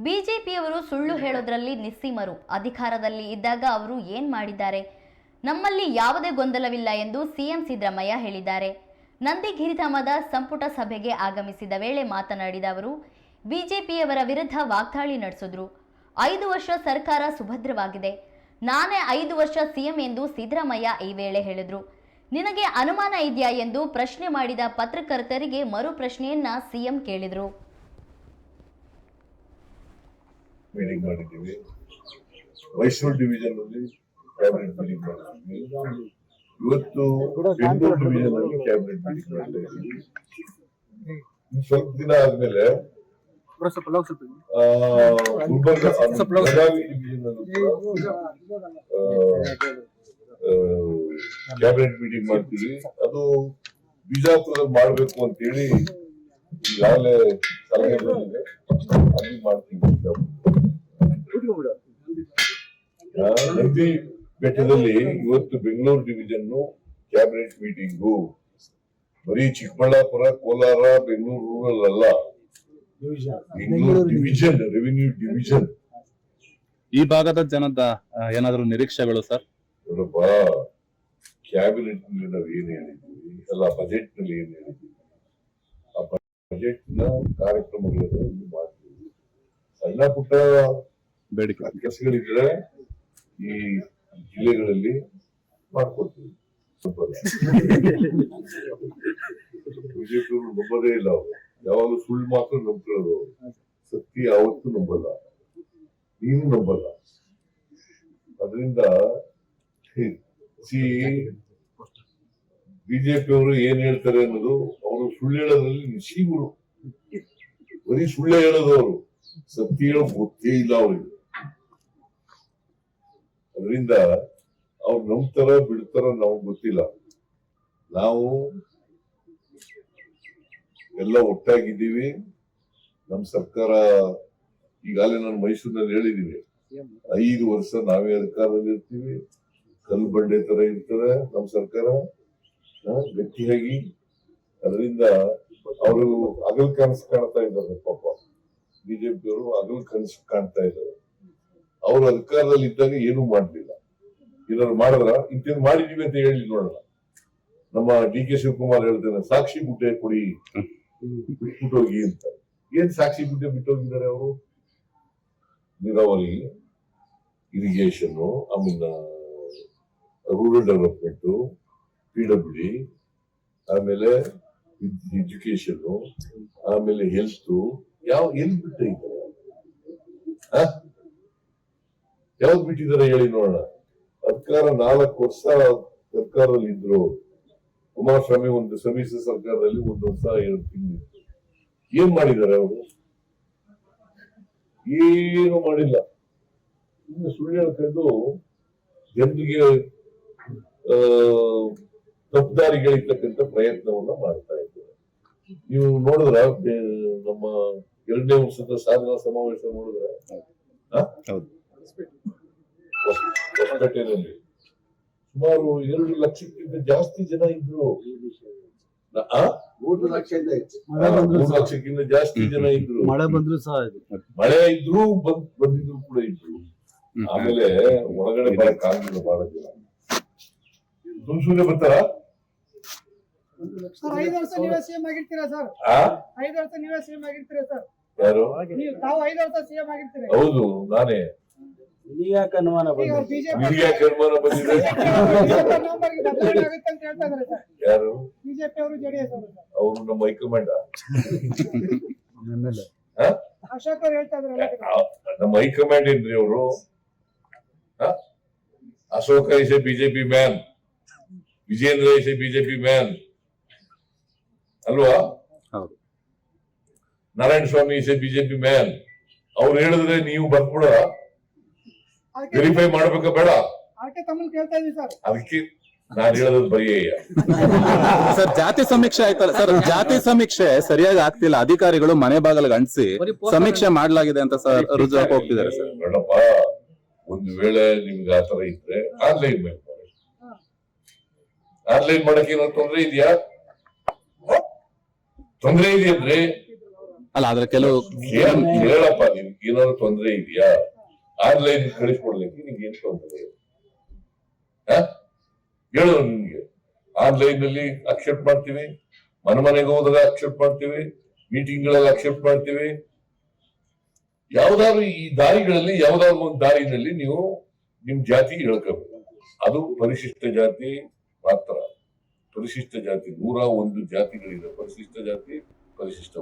ಬಿಜೆಪಿಯವರು ಸುಳ್ಳು ಹೇಳೋದ್ರಲ್ಲಿ ನಿಸ್ಸೀಮರು. ಅಧಿಕಾರದಲ್ಲಿ ಇದ್ದಾಗ ಅವರು ಏನ್ ಮಾಡಿದ್ದಾರೆ? ನಮ್ಮಲ್ಲಿ ಯಾವುದೇ ಗೊಂದಲವಿಲ್ಲ ಎಂದು ಸಿಎಂ ಸಿದ್ದರಾಮಯ್ಯ ಹೇಳಿದ್ದಾರೆ. ನಂದಿಗಿರಿಧಾಮದ ಸಂಪುಟ ಸಭೆಗೆ ಆಗಮಿಸಿದ ವೇಳೆ ಮಾತನಾಡಿದ ಅವರು, ಬಿಜೆಪಿಯವರ ವಿರುದ್ಧ ವಾಗ್ದಾಳಿ ನಡೆಸಿದ್ರು. ಐದು ವರ್ಷ ಸರ್ಕಾರ ಸುಭದ್ರವಾಗಿದೆ. ನಾನೇ ಐದು ವರ್ಷ ಸಿಎಂ ಎಂದು ಸಿದ್ದರಾಮಯ್ಯ ಈ ವೇಳೆ ಹೇಳಿದ್ರು. ನಿನಗೆ ಅನುಮಾನ ಇದೆಯಾ ಎಂದು ಪ್ರಶ್ನೆ ಮಾಡಿದ ಪತ್ರಕರ್ತರಿಗೆ ಮರು ಪ್ರಶ್ನೆಯನ್ನ ಸಿಎಂ ಕೇಳಿದ್ರು. ಮೀಟಿಂಗ್ ಮಾಡಿದ್ದೀವಿ. ಮೈಸೂರು ಡಿವಿಷನ್ ಅಲ್ಲಿ ಕ್ಯಾಬಿನೆಟ್ ಮೀಟಿಂಗ್ ಮಾಡಿದ್ದೀವಿ. ಇವತ್ತು ಬೆಂಗಳೂರು ಡಿವಿಷನ್ ಅಲ್ಲಿ ಕ್ಯಾಬಿನೆಟ್ ಮೀಟಿಂಗ್ ಮಾಡ್ತಾ ಇದ್ದೀವಿ. ಸ್ವಲ್ಪ ದಿನ ಆದ್ಮೇಲೆ ಬೆಳಗಾವಿ ಡಿವಿಷನ್ ಕ್ಯಾಬಿನೆಟ್ ಮೀಟಿಂಗ್ ಮಾಡ್ತೀವಿ. ಅದು ಬಿಜಾಪುರದಲ್ಲಿ ಮಾಡ್ಬೇಕು ಅಂತ ಹೇಳಿ ಈಗಾಗಲೇ ಸಲಹೆ ಬಂದಿದೆ ಅಲ್ಲಿ ಮಾಡ್ತೀವಿ ಬೆಟ್ಟದಲ್ಲಿ ಇವತ್ತು ಬೆಂಗಳೂರು ಡಿವಿಷನ್ ಕ್ಯಾಬಿನೆಟ್ ಮೀಟಿಂಗು. ಬರೀ ಚಿಕ್ಕಬಳ್ಳಾಪುರ ಕೋಲಾರ ಬೆಂಗಳೂರು ರೂರಲ್ ಅಲ್ಲ. ಬೆಂಗಳೂರು ಡಿವಿಷನ್ ರೆವಿನ್ಯೂ ಡಿವಿಷನ್ ಈ ಭಾಗದ ಜನದ ಏನಾದರೂ ಏನಾದ್ರು ನಿರೀಕ್ಷೆಗಳು ಸರ್? ನೋಡಪ್ಪ ಕ್ಯಾಬಿನೆಟ್ನಲ್ಲಿ ನಾವು ಏನ್ ಹೇಳಿದ್ವಿ? ಅಲ್ಲ ಬಜೆಟ್ನಲ್ಲಿ ಏನ್ ಹೇಳಿದ್ವಿ? ಆ ಬಜೆಟ್ನ ಕಾರ್ಯಕ್ರಮಗಳನ್ನು ಇಲ್ಲಿ ಮಾಡ್ತೀವಿ. ಸಣ್ಣ ಪುಟ್ಟ ಬೇಡಿಕೆ. ಕೆಲಸಗಳಿದ್ರೆ ಈ ಜಿಲ್ಲೆಗಳಲ್ಲಿ ಮಾಡ್ಕೊಡ್ತೀವಿ. ಬಿಜೆಪಿ ನಂಬೋದೇ ಇಲ್ಲ ಅವರು. ಯಾವಾಗಲೂ ಸುಳ್ಳು ಮಾತ್ರ ನಂಬ್ಕೊಳ್ಳೋದು ಅವ್ರು. ಸತ್ಯ ಯಾವತ್ತೂ ನಂಬಲ್ಲ. ನೀನು ನಂಬಲ್ಲ. ಅದರಿಂದ ಸಿ ಬಿಜೆಪಿ ಅವರು ಏನ್ ಹೇಳ್ತಾರೆ ಅನ್ನೋದು ಅವರು ಸುಳ್ಳು ಹೇಳೋದ್ರಲ್ಲಿ ನಿಶೀಮರು ಬರೀ ಸುಳ್ಳೆ ಹೇಳೋದು ಅವರು ಸತ್ಯ ಹೇಳೋ ಗೊತ್ತೇ ಇಲ್ಲ ಅವರಿಗೆ. ಅದರಿಂದ ಅವ್ರು ನಂಬ್ತಾರ ಬಿಡ್ತಾರ ನಮಗ್ ಗೊತ್ತಿಲ್ಲ. ನಾವು ಎಲ್ಲ ಒಟ್ಟಾಗಿದ್ದೀವಿ. ನಮ್ಮ ಸರ್ಕಾರ ಈಗಾಗಲೇ ನಾನು ಮೈಸೂರಿನಲ್ಲಿ ಹೇಳಿದೀವಿ ಐದು ವರ್ಷ ನಾವೇ ಅಧಿಕಾರದಲ್ಲಿ ಇರ್ತೀವಿ. ಕಲ್ಲು ಬಂಡೆ ತರ ಇರ್ತದೆ ನಮ್ಮ ಸರ್ಕಾರ. ಗಟ್ಟಿಯಾಗಿ ಅದರಿಂದ ಅವರು ಅಗಲ್ ಕನಸು ಕಾಣ್ತಾ ಇದ್ದಾರೆ ಪಾಪ. ಬಿಜೆಪಿಯವರು ಅಗಲ್ ಕನಸು ಕಾಣ್ತಾ ಇದ್ದಾರೆ. ಅವರು ಅಧಿಕಾರದಲ್ಲಿ ಇದ್ದಾಗ ಏನು ಮಾಡಲಿಲ್ಲ. ಏನಾದ್ರು ಮಾಡಿದ್ರ? ಇಂತೇನು ಮಾಡಿದೀವಿ ಅಂತ ಹೇಳಿ ನೋಡೋಣ. ನಮ್ಮ ಡಿ ಕೆ ಶಿವಕುಮಾರ್ ಹೇಳ್ತೇನೆ, ಸಾಕ್ಷಿ ಬುಟ್ಟೆ ಕೊಡಿ, ಬಿಟ್ಬಿಟ್ಟೋಗಿ ಅಂತ. ಏನ್ ಸಾಕ್ಷಿ ಬುಟ್ಟೆ ಬಿಟ್ಟೋಗಿದ್ದಾರೆ ಅವರು? ನೀರಾವರಿ ಇರಿಗೇಷನ್ ಆಮೇಲೆ ರೂರಲ್ ಡೆವಲಪ್ಮೆಂಟ್, ಪಿ ಡಬ್ಲ್ಯೂ ಆಮೇಲೆ ಎಜುಕೇಶನ್ ಆಮೇಲೆ ಹೆಲ್ತ್ ಯಾವ ಎಲ್ಲಿ ಬಿಟ್ಟ ಇದ್ದಾರೆ ಯಾವ್ದು ಬಿಟ್ಟಿದ್ದಾರೆ ಹೇಳಿ ನೋಡೋಣ. ಸರ್ಕಾರ ನಾಲ್ಕು ವರ್ಷ ಸರ್ಕಾರದಲ್ಲಿ ಇದ್ರು. ಕುಮಾರಸ್ವಾಮಿ ಒಂದು ಸಮ್ಮಿಶ್ರ ಸರ್ಕಾರದಲ್ಲಿ ಒಂದು ವರ್ಷ ಎರಡು ತಿಂಗಳು. ಏನ್ ಮಾಡಿದ್ದಾರೆ ಅವರು? ಏನು ಮಾಡಿಲ್ಲ. ಇನ್ನು ಸುಳ್ಳು ಹೇಳ್ಕೊಂಡು ಜನರಿಗೆ ತಪ್ಪುದಾರಿಗಳಿರ್ತಕ್ಕಂಥ ಪ್ರಯತ್ನವನ್ನ ಮಾಡ್ತಾ ಇದ್ದಾರೆ ನೀವು ನೋಡಿದ್ರ ನಮ್ಮ ಎರಡನೇ ವರ್ಷದ ಸಾಧನಾ ಸಮಾವೇಶ ನೋಡಿದ್ರ? ಹೌದು. ಹೊಸಪೇಟೆಯಲ್ಲಿ. ಸುಮಾರು ಎರಡು ಲಕ್ಷಕ್ಕಿಂತ ಜಾಸ್ತಿ ಜನ ಇದ್ರು? ಮೂರು ಲಕ್ಷಕ್ಕಿಂತ ಜಾಸ್ತಿ ಜನ ಇದ್ರು. ಮಳೆ ಬಂದ್ರು ಸಹ ಇದು. ಮಳೆ ಇದ್ರು ಬಂದ್ ಬಂದಿದ್ರು ಕೂಡ ಇದ್ರು. ಆಮೇಲೆ ಒಳಗಡೆ ಬರಕ್ ಆಗಿಲ್ಲ ಬಹಳ ಜನ ಸುಮ್ ಸುಮ್ನೆ ಬರ್ತಾರ? ಸರ್ ಐದು ವರ್ಷ ನೀವೇ ಸಿಎಂ ಆಗಿರ್ತೀರಾ ಸರ್? ಆ? ಐದು ವರ್ಷ ನೀವೇ ಸಿಎಂ ಆಗಿರ್ತೀರಾ ಸರ್? ಯಾರು? ನೀವು ತಾವು ಐದು ವರ್ಷ ಸಿಎಂ ಆಗಿರ್ತೀರಿ? ಹೌದು ನಾನೇ. ಅನುಮಾನ ಬಂದಿದೆ? ಅನುಮಾನ ಬಂದಿದೆ? ನವಂಬರ್ಗೆ ಆಗುತ್ತೆ ಅಂತ ಹೇಳ್ತಾ ಇದಾರೆ ಸರ್. ಯಾರು? ಬಿಜೆಪಿ ಅವರು ಜೆಡಿಎಸ್ ಅವರು ಸರ್. ಅವರು ನಮ್ಮ ಹೈಕಮಾಂಡ್ ಅಶೋಕ್ ಅವ್ರು ಹೇಳ್ತಾ. ನಮ್ಮ ಹೈಕಮಾಂಡ್ ಏನ್ರಿ ಅವರು? Ashoka is a BJP man Vijendra is a BJP man ಅಲ್ವಾ? ಹೌದು. Narayana Swamy is a BJP man. ಅವ್ರು ಹೇಳಿದ್ರೆ ನೀವು ಬಂದ್ಬಿಡ. ವೆರಿಫೈ ಮಾಡ್ಬೇಕ ಬೇಡ. ಅದಕ್ಕೆ ನಾನು ಹೇಳೋದು ಬರೀ ಸರ್ ಜಾತಿ ಸಮೀಕ್ಷೆ ಆಯ್ತಲ್ಲ. ಸರ್ ಜಾತಿ ಸಮೀಕ್ಷೆ ಸರಿಯಾಗಿ ಆಗ್ತಿಲ್ಲ. ಅಧಿಕಾರಿಗಳು ಮನೆ ಬಾಗಲ್ ಅಂಟಿಸಿ ಸಮೀಕ್ಷೆ ಮಾಡ್ಲಾಗಿದೆ ಅಂತ ಸರ್ ರುಜು ಹೋಗ್ತಿದ್ದಾರೆ ಸರ್. ಮೇಡಪ್ಪ ಒಂದು ವೇಳೆ ನಿಮ್ಗೆ ಆತರ ಇದ್ರೆ ಆನ್ಲೈನ್ ಮೇಲೆ ಮಾಡಿ ಆನ್ಲೈನ್ ಮಾಡಕ್ಕೆ ಏನಂತಂದ್ರೆ ಇದೆಯಾ? ತೊಂದ್ರೆ ಇದೆಯಂದ್ರೆ ಅಲ್ಲ ಆದ್ರೆ ಕೆಲವು ಹೇಳಪ್ಪ ನಿಮ್ಗೆ ಏನಾದ್ರು ತೊಂದರೆ ಇದೆಯಾ? ಆನ್ಲೈನ್ ಕಳಿಸ್ಕೊಡ್ಲಿಕ್ಕೆ ನಿಮ್ಗೆ ಏನ್ ತೊಂದರೆ? ಹೇಳು ನಿಮ್ಗೆ ಆನ್ಲೈನ್ ಅಲ್ಲಿ ಅಕ್ಸೆಪ್ಟ್ ಮಾಡ್ತೀವಿ ಮನೆ ಮನೆಗೆ ಹೋದಾಗ ಅಕ್ಸೆಪ್ಟ್ ಮಾಡ್ತೀವಿ ಮೀಟಿಂಗ್ಗಳಲ್ಲಿ ಅಕ್ಸೆಪ್ಟ್ ಮಾಡ್ತೀವಿ. ಯಾವ್ದಾದ್ರು ಈ ದಾರಿಗಳಲ್ಲಿ ಯಾವ್ದಾದ್ರು ಒಂದು ದಾರಿನಲ್ಲಿ ನೀವು ನಿಮ್ ಜಾತಿ ಹೇಳ್ಕೋಬೇಕು. ಅದು ಪರಿಶಿಷ್ಟ ಜಾತಿ ಮಾತ್ರ. ಪರಿಶಿಷ್ಟ ಜಾತಿ ನೂರ ಒಂದು ಜಾತಿಗಳಿದೆ. ಪರಿಶಿಷ್ಟ ಜಾತಿ ಪರಿಶಿಷ್ಟ